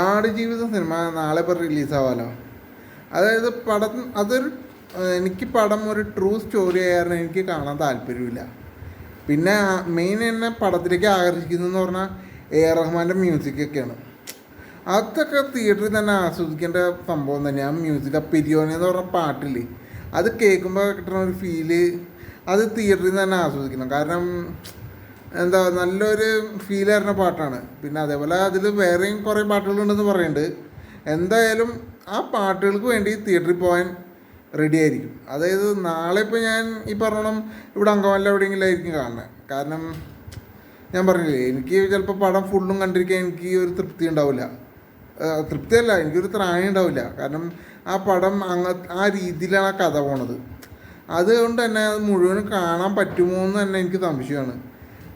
Aadujeevitham cinema നാളെ ഇപ്പോൾ റിലീസാവാലോ? അതായത് പടം അതൊരു എനിക്ക് പടം ഒരു ട്രൂ സ്റ്റോറി ആയിരുന്നു എനിക്ക് കാണാൻ താല്പര്യമില്ല. പിന്നെ മെയിൻ എന്നെ പടത്തിലേക്ക് ആകർഷിക്കുന്നതെന്ന് പറഞ്ഞാൽ എ ആർ റഹ്മാന്റെ മ്യൂസിക്കൊക്കെയാണ് അതൊക്കെ തിയേറ്ററിൽ തന്നെ ആസ്വദിക്കേണ്ട സംഭവം തന്നെയാണ് ആ മ്യൂസിക് ആ പിരിയോനെ എന്ന് പറഞ്ഞ പാട്ടില്ലേ? അത് കേൾക്കുമ്പോൾ കിട്ടുന്ന ഒരു ഫീൽ അത് തിയേറ്ററിൽ തന്നെ ആസ്വദിക്കണം. കാരണം എന്താ നല്ലൊരു ഫീൽ തരുന്ന പാട്ടാണ്. പിന്നെ അതേപോലെ അതിൽ വേറെയും കുറേ പാട്ടുകളുണ്ടെന്ന് പറയുന്നുണ്ട് എന്തായാലും ആ പാട്ടുകൾക്ക് വേണ്ടി തിയേറ്ററിൽ പോകാൻ റെഡി ആയിരിക്കും. അതായത് നാളെ ഇപ്പോൾ ഞാൻ ഈ പറഞ്ഞോണം ഇവിടെ അങ്കമാലിൽ എവിടെയെങ്കിലും ആയിരിക്കും കാണുന്നത് കാരണം ഞാൻ പറഞ്ഞില്ലേ എനിക്ക് ചിലപ്പോൾ പടം ഫുള്ളും കണ്ടിരിക്കാൻ എനിക്ക് ഒരു തൃപ്തി ഉണ്ടാവില്ല. തൃപ്തിയല്ല എനിക്കൊരു ത്രാണി ഉണ്ടാവില്ല. കാരണം ആ പടം അങ്ങ ആ രീതിയിലാണ് ആ കഥ പോണത്. അതുകൊണ്ട് തന്നെ അത് മുഴുവനും കാണാൻ പറ്റുമോ എന്ന് തന്നെ എനിക്ക് സംശയമാണ്.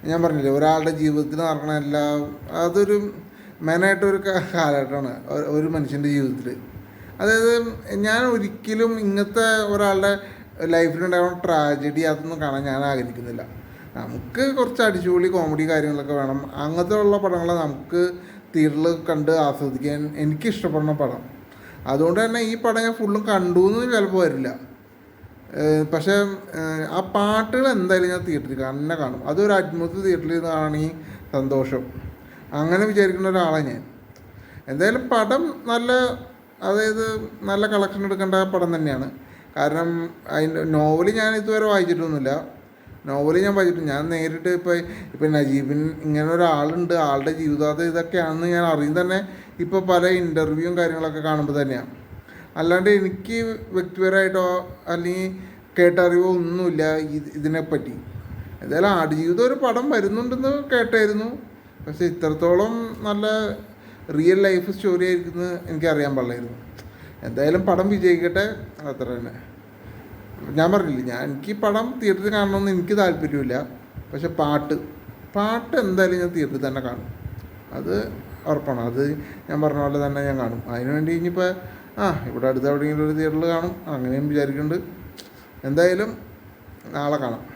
ഞാൻ പറഞ്ഞില്ലേ ഒരാളുടെ ജീവിതത്തിൽ നടക്കണ എല്ലാ അതൊരു മെയിനായിട്ടൊരു കാലഘട്ടമാണ് ഒരു- മനുഷ്യന്റെ ജീവിതത്തിൽ അതായത് ഞാൻ ഒരിക്കലും ഇങ്ങനത്തെ ഒരാളുടെ ലൈഫിലുണ്ടാകുന്ന ട്രാജഡി അതൊന്നും കാണാൻ ഞാൻ ആഗ്രഹിക്കുന്നില്ല. നമുക്ക് കുറച്ച് അടിച്ചുപൊളി കോമഡി കാര്യങ്ങളൊക്കെ വേണം. അങ്ങനത്തെ ഉള്ള പടങ്ങൾ നമുക്ക് തിയേറ്ററിൽ കണ്ട് ആസ്വദിക്കാൻ എനിക്ക് ഇഷ്ടപ്പെടുന്ന പടം. അതുകൊണ്ട് തന്നെ ഈ പടം ഞാൻ ഫുള്ളും കണ്ടു എന്ന് ചിലപ്പോൾ വരില്ല. പക്ഷേ ആ പാട്ടുകൾ എന്തായാലും ഞാൻ തിയേറ്ററിൽ തന്നെ കാണും. അതൊരു അഡ്മിറ്റ് തിയേറ്ററിൽ കാണി സന്തോഷം. അങ്ങനെ വിചാരിക്കുന്ന ഒരാളാണ് ഞാൻ. എന്തായാലും പടം നല്ല അതായത് നല്ല കളക്ഷൻ എടുക്കേണ്ട പടം തന്നെയാണ്. കാരണം അതിന്റെ നോവൽ ഞാൻ ഇതുവരെ വായിച്ചിട്ടൊന്നുമില്ല. നോവൽ ഞാൻ വായിച്ചിട്ടുണ്ട് ഞാൻ നേരിട്ട് ഇപ്പോൾ ഇപ്പം നജീബിൻ ഇങ്ങനെ ഒരാളുണ്ട്. ആളുടെ ജീവിതാത ഇതൊക്കെയാണെന്ന് ഞാൻ അറിയും തന്നെ ഇപ്പോൾ പല ഇന്റർവ്യൂവും കാര്യങ്ങളൊക്കെ കാണുമ്പോൾ തന്നെയാണ് അല്ലാണ്ട് എനിക്ക് വ്യക്തിപരമായിട്ടോ അല്ലെങ്കിൽ കേട്ടറിവോ ഒന്നുമില്ല ഇതിനെപ്പറ്റി. എന്തായാലും ആടുജീവിതം ഒരു പടം വരുന്നുണ്ടെന്ന് കേട്ടായിരുന്നു. പക്ഷെ ഇത്രത്തോളം നല്ല റിയൽ ലൈഫ് സ്റ്റോറി ആയിരിക്കുന്നത് എനിക്കറിയാൻ പാടില്ലായിരുന്നു. എന്തായാലും പടം വിജയിക്കട്ടെ അത്ര തന്നെ. ഞാൻ പറഞ്ഞില്ലേ ഞാൻ എനിക്ക് പടം തിയേറ്ററിൽ കാണണമെന്ന് എനിക്ക് താല്പര്യമില്ല. പക്ഷെ പാട്ട് പാട്ട് എന്തായാലും ഞാൻ തിയേറ്ററിൽ തന്നെ കാണും. അത് ഉറപ്പാണ്. അത് ഞാൻ പറഞ്ഞ പോലെ തന്നെ ഞാൻ കാണും. അതിനുവേണ്ടി ഇനിയിപ്പോൾ ആ ഇവിടെ അടുത്ത് എവിടെയെങ്കിലും ഒരു തിയേറ്ററിൽ കാണും. അങ്ങനെയും വിചാരിക്കുന്നുണ്ട് എന്തായാലും നാളെ കാണാം.